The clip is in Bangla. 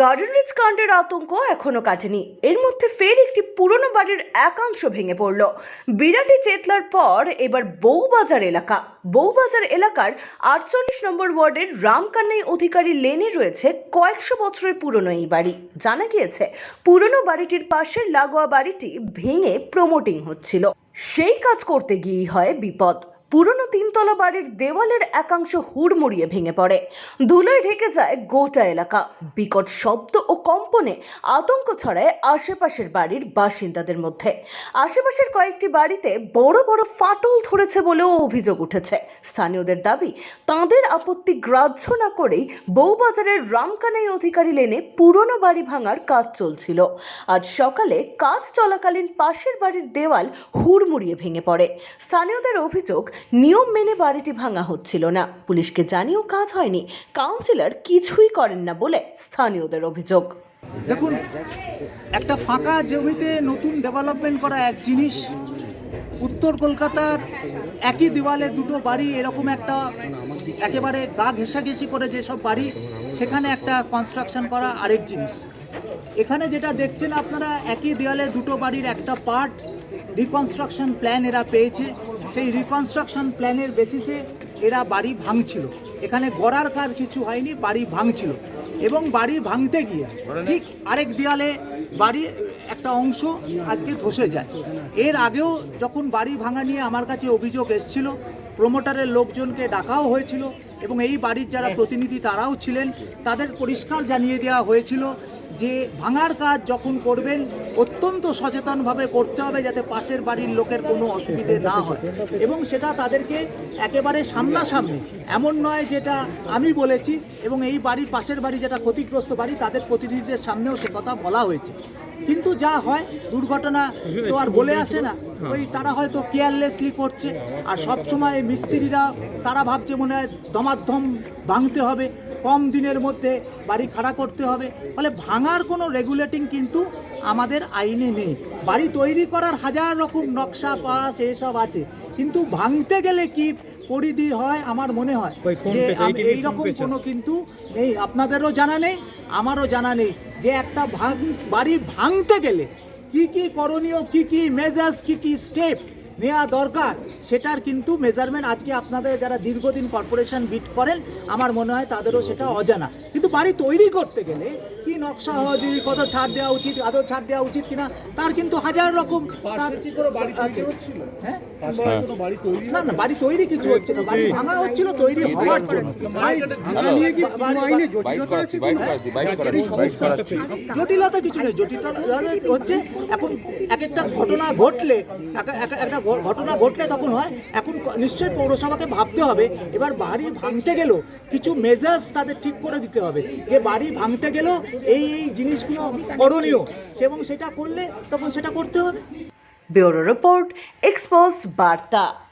গার্ডেন রিচ কাণ্ডের আতঙ্ক এখনও কাটেনি। এর মধ্যে ফের একটি পুরনো বাড়ির একাংশ ভেঙে পড়ল। বিরাটি চেতলার পর এবার বউবাজার এলাকা। বউবাজার এলাকার আটচল্লিশ নম্বর ওয়ার্ডের রামকান্নাই অধিকারী লেনে রয়েছে কয়েকশো বছরের পুরনো এই বাড়ি। জানা গিয়েছে, পুরনো বাড়িটির পাশের লাগোয়া বাড়িটি ভেঙে প্রমোটিং হচ্ছিল। সেই কাজ করতে গিয়েই হয় বিপদ। পুরনো তিনতলা বাড়ির দেওয়ালের একাংশ হুড়মুড়িয়ে ভেঙে পড়ে। ধুলোয় ঢেকে যায় গোটা এলাকা। বিকট শব্দ ও কম্পনে আতঙ্ক ছড়ায় আশেপাশের বাড়ির বাসিন্দাদের মধ্যে। আশেপাশের কয়েকটি বাড়িতে বড় বড় ফাটল ধরেছে বলেও অভিযোগ উঠেছে। স্থানীয়দের দাবি, তাঁদের আপত্তি গ্রাহ্য না করেই বউবাজারের রামকানাই অধিকারী লেনে পুরনো বাড়ি ভাঙার কাজ চলছিল। আজ সকালে কাজ চলাকালীন পাশের বাড়ির দেওয়াল হুড়মুড়িয়ে ভেঙে পড়ে। স্থানীয়দের অভিযোগ নিয়ম মেনে বাড়িটি ভাঙা হচ্ছিল না। পুলিশকে জানিয়েও কাজ হয়নি। কাউন্সিলর কিছুই করেন না বলে স্থানীয়দের অভিযোগ। দেখুন, একটা ফাঁকা জমিতে নতুন ডেভেলপমেন্ট করা এক জিনিস, উত্তর কলকাতার একই দেওয়ালে দুটো বাড়ি, এরকম একটা একেবারে গা ঘেঁষাঘেঁষি করে যেসব বাড়ি, সেখানে একটা কনস্ট্রাকশন করা আরেক জিনিস। এখানে যেটা দেখছেন আপনারা, একই দেওয়ালে দুটো বাড়ির একটা পার্ট রিকনস্ট্রাকশন প্ল্যান এরা পেয়েছে। সেই রিকনস্ট্রাকশন প্ল্যানের বেসিসে এরা বাড়ি ভাঙছিল। এখানে গড়ার কার কিছু হয়নি, বাড়ি ভাঙছিল। এবং বাড়ি ভাঙতে গিয়ে ঠিক আরেক দেয়ালে বাড়ি একটা অংশ আজকে ধসে যায়। এর আগেও যখন বাড়ি ভাঙা নিয়ে আমার কাছে অভিযোগ এসেছিল প্রমোটারের লোকজনকে ডাকাও হয়েছিল এবং এই বাড়ির যারা প্রতিনিধি তারাও ছিলেন তাদের পরিষ্কার জানিয়ে দেওয়া হয়েছিল যে ভাঙার কাজ যখন করবেন অত্যন্ত সচেতনভাবে করতে হবে যাতে পাশের বাড়ির লোকের কোনো অসুবিধে না হয়। এবং সেটা তাদেরকে একেবারে সামনাসামনি এমন নয় যেটা আমি বলেছি এবং এই বাড়ির পাশের বাড়ি যেটা ক্ষতিগ্রস্ত বাড়ি তাদের প্রতিনিধিদের সামনেও সে কথা বলা হয়েছে। কিন্তু যা হয় দুর্ঘটনা তো আর বলে আসে না। ওই তারা হয়তো কেয়ারলেসলি করছে। আর সব সময় মিস্ত্রিরা তারা ভাবছে মনে হয় দমাধম ভাঙতে হবে কম দিনের মধ্যে বাড়ি খাড়া করতে হবে। ফলে ভাঙার কোনো রেগুলেটিং কিন্তু আমাদের আইনে নেই। বাড়ি তৈরি করার হাজার রকম নকশা পাস এসব আছে। কিন্তু ভাঙতে গেলে কি পরিধি হয় আমার মনে হয় যে এইরকম কোনো কিন্তু নেই। আপনাদেরও জানা নেই আমারও জানা নেই। যে একটা ভাঙ বাড়ি ভাঙতে গেলে কি কি করণীয়, কি কি মেজার্স কি কি স্টেপ নেওয়া দরকার সেটার কিন্তু মেজারমেন্ট আজকে আপনাদের যারা দীর্ঘদিন কর্পোরেশন বিট করেন আমার মনে হয় তাদেরও সেটা অজানা। কিন্তু বাড়ি তৈরি করতে গেলে কি নকশা হওয়া উচিত কত ছাড় দেওয়া উচিত আদৌ ছাড় দেওয়া উচিত কিনা তার কিন্তু হাজার রকম তার কি করে বাড়ি তৈরি হচ্ছিল? হ্যাঁ? না না বাড়ি তৈরি কিছু হচ্ছে না বাড়ি ভাঙা হচ্ছিল তৈরি হওয়ার জন্য। জটিলতা কিছু নেই জটিলতা হচ্ছে এখন এক একটা ঘটনা ঘটলে, এক- এক- একটা ঘটনা ঘটলে তখন হয়, এখন নিশ্চয়ই পৌরসভাকে ভাবতে হবে, এবার বাড়ি ভাঙতে গেলেও কিছু মেজার্স তাদের ঠিক করে দিতে হবে, যে বাড়ি ভাঙতে গেলেও এই এই জিনিসগুলো করণীয়, এবং সেটা করলে তখন সেটা করতে হবে। ব্যুরো রিপোর্ট, এক্সপোজ বার্তা।